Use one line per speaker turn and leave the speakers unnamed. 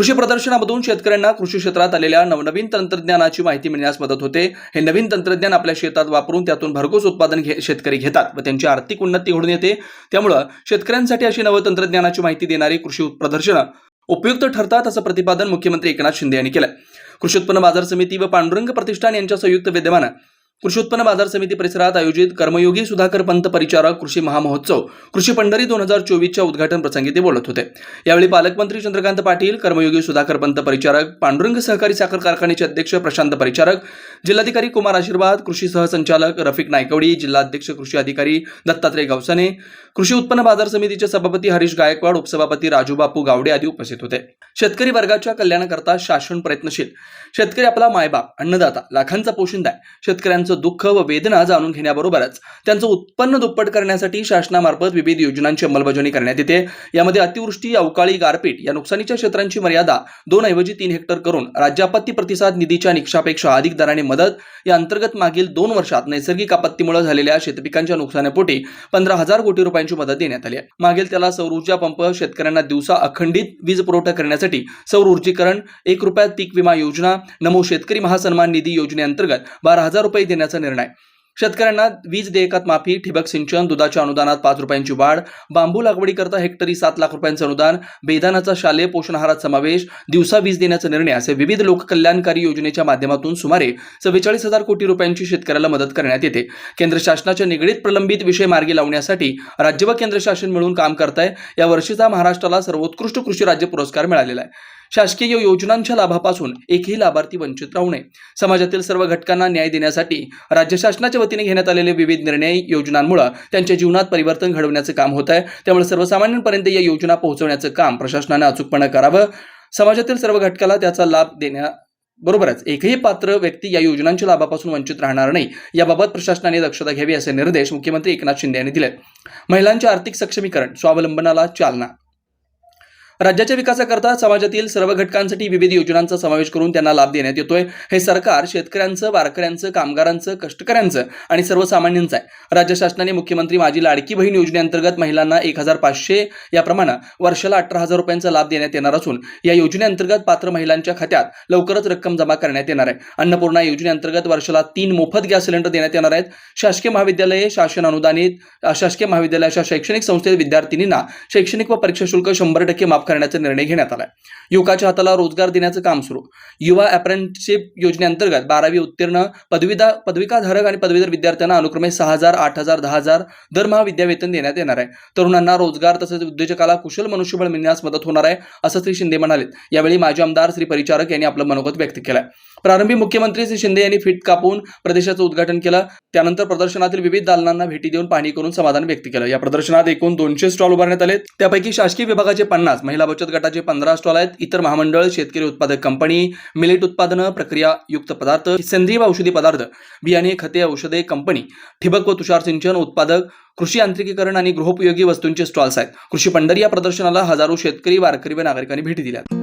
कृषी प्रदर्शनामधून शेतकऱ्यांना कृषी क्षेत्रात आलेल्या नवनवीन तंत्रज्ञानाची माहिती मिळण्यास मदत होते. हे नवीन तंत्रज्ञान आपल्या शेतात वापरून त्यातून भरघोस उत्पादन घे शेतकरी घेतात व त्यांची आर्थिक उन्नती घडून येते. त्यामुळं शेतकऱ्यांसाठी अशी नव तंत्रज्ञानाची माहिती देणारी कृषी प्रदर्शनं उपयुक्त ठरतात असं प्रतिपादन मुख्यमंत्री एकनाथ शिंदे यांनी केलं कृषी उत्पन्न बाजार समिती व पांडुरंग प्रतिष्ठान यांच्या संयुक्त विद्यमानं कृषी उत्पन्न बाजार समिती परिसरात आयोजित कर्मयोगी सुधाकर पंत परिचारक कृषी महामहोत्सव कृषी पंढरी दोन हजार चोवीसच्या उद्घाटन प्रसंगी ते बोलत होते. यावेळी पालकमंत्री चंद्रकांत पाटील कर्मयोगी सुधाकर पंत परिचारक पांडुरंग सहकारी साखर कारखान्याचे अध्यक्ष प्रशांत परिचारक जिल्हाधिकारी कुमार आशीर्वाद कृषी सहसंचालक रफिक नायकवडी जिल्हाध्यक्ष कृषी अधिकारी दत्तात्रय गावसाने कृषी उत्पन्न बाजार समितीचे सभापती हरीश गायकवाड उपसभापती राजूबापू गावडे आदी उपस्थित होते. शेतकरी वर्गाच्या कल्याणाकरता शासन प्रयत्नशील. शेतकरी आपला मायबाप अन्नदाता लाखांचा पोशिंदा आहे. शेतकऱ्यांचा दुःख व वेदना जाणून घेण्याबरोबरच त्यांचं उत्पन्न दुप्पट करण्यासाठी शासनामार्फत विविध योजनांची अंमलबजावणी करण्यात येते. यामध्ये अतिवृष्टी अवकाळी गारपीट या नुकसानीच्या क्षेत्रांची मर्यादा दोन ऐवजी तीन हेक्टर करून राज्य आपत्ती प्रतिसाद निधीच्या निकषापेक्षा अधिक दराने मदत या अंतर्गत मागील दोन वर्षात नैसर्गिक आपत्तीमुळे झालेल्या शेतपिकांच्या नुकसानीपोटी पंधरा हजार कोटी रुपयांची मदत देण्यात आली आहे. मागील त्याला सौर ऊर्जा पंप शेतकऱ्यांना दिवसा अखंडित वीज पुरवठा करण्यासाठी सौर ऊर्जीकरण एक रुपयात पीक विमा योजना नमो शेतकरी महासन्मान निधी योजनेअंतर्गत बारा हजार रुपये देण्याचा निर्णय. शेतकऱ्यांना वीज देयकात माफी ठिबक सिंचन दुधाच्या अनुदानात पाच रुपयांची वाढ बांबू लागवडीकरता हेक्टरी सात लाख रुपयांचं अनुदान बेदानाचा शालेय पोषण आहारात समावेश दिवसा वीज देण्याचा निर्णय असे विविध लोककल्याणकारी योजनेच्या माध्यमातून सुमारे चव्वेचाळीस हजार कोटी रुपयांची शेतकऱ्याला मदत करण्यात येते. केंद्र शासनाच्या निगडीत प्रलंबित विषय मार्गी लावण्यासाठी राज्य व केंद्र शासन मिळून काम करत आहे या वर्षीचा महाराष्ट्राला सर्वोत्कृष्ट कृषी राज्य पुरस्कार मिळालेला आहे. शासकीय योजनांच्या लाभापासून एकही लाभार्थी वंचित राहू नये. समाजातील सर्व घटकांना न्याय देण्यासाठी राज्य शासनाच्या वतीने घेण्यात आलेले विविध निर्णय योजनांमुळे त्यांच्या जीवनात परिवर्तन घडवण्याचं काम होत आहे. त्यामुळे सर्वसामान्यांपर्यंत या योजना पोहोचवण्याचं काम प्रशासनाने अचूकपणे करावं. समाजातील सर्व घटकाला त्याचा लाभ देण्या बरोबरच एकही पात्र व्यक्ती या योजनांच्या लाभापासून वंचित राहणार नाही. याबाबत प्रशासनाने दक्षता घ्यावी असे निर्देश मुख्यमंत्री एकनाथ शिंदे यांनी दिले महिलांचे आर्थिक सक्षमीकरण स्वावलंबनाला चालना राज्याच्या विकासाकरता समाजातील सर्व घटकांसाठी विविध योजनांचा समावेश करून त्यांना लाभ देण्यात येतोय. हे सरकार शेतकऱ्यांचं वारकऱ्यांचं कामगारांचं कष्टकऱ्यांचं आणि सर्वसामान्यांचं आहे. राज्य शासनाने मुख्यमंत्री माझी लाडकी बहीण योजनेअंतर्गत महिलांना एक हजार पाचशे याप्रमाणे वर्षाला अठरा हजार रुपयांचा लाभ देण्यात येणार असून या योजनेअंतर्गत पात्र महिलांच्या खात्यात लवकरच रक्कम जमा करण्यात येणार आहे. अन्नपूर्णा योजनेअंतर्गत वर्षाला तीन मोफत गॅस सिलेंडर देण्यात येणार आहेत. शासकीय महाविद्यालये शासन अनुदानित शासकीय महाविद्यालयाच्या शैक्षणिक संस्थेत विद्यार्थिनींना शैक्षणिक व परीक्षा शुल्क शंभर टक्के माफ करण्याचा निर्णय घेण्यात आला युवकाच्या हाताला रोजगार देण्याचं काम सुरू. युवा अप्रेंटिसशिप योजनेअंतर्गत बारावी उत्तीर्ण पदवीदा पदविकाधारक आणि पदवीधर विद्यार्थ्यांना अनुक्रमे सहा हजार आठ हजार दहा हजार दरमहा विद्यावेतन देण्यात येणार आहे. तरुणांना रोजगार तसेच उद्योजकाला कुशल मनुष्यबळ मिळण्यास मदत होणार आहे असं श्री शिंदे म्हणाले. यावेळी माजी आमदार श्री परिचारक यांनी आपलं मनोगत व्यक्त केलं प्रारंभी मुख्यमंत्री श्री शिंदे यांनी फिट कापून प्रदेशाचं उद्घाटन केलं. त्यानंतर प्रदर्शनातील विविध दालनांना भेटी देऊन पाहणी करून समाधान व्यक्त केलं. या प्रदर्शनात एकूण दोनशे स्टॉल उभारण्यात आले त्यापैकी शासकीय विभागाचे पन्नास महिला बचत गटाचे पंधरा स्टॉल आहेत. इतर महामंडळ शेतकरी उत्पादक कंपनी मिलेट उत्पादनं प्रक्रियायुक्त पदार्थ सेंद्रिय व औषधी पदार्थ बियाणे खते औषधे कंपनी ठिबक व तुषार सिंचन उत्पादक कृषी यांत्रिकीकरण आणि गृहोपयोगी वस्तूंचे स्टॉल्स आहेत. कृषी पंढरी या प्रदर्शनाला हजारो शेतकरी वारकरी व नागरिकांनी भेटी दिल्या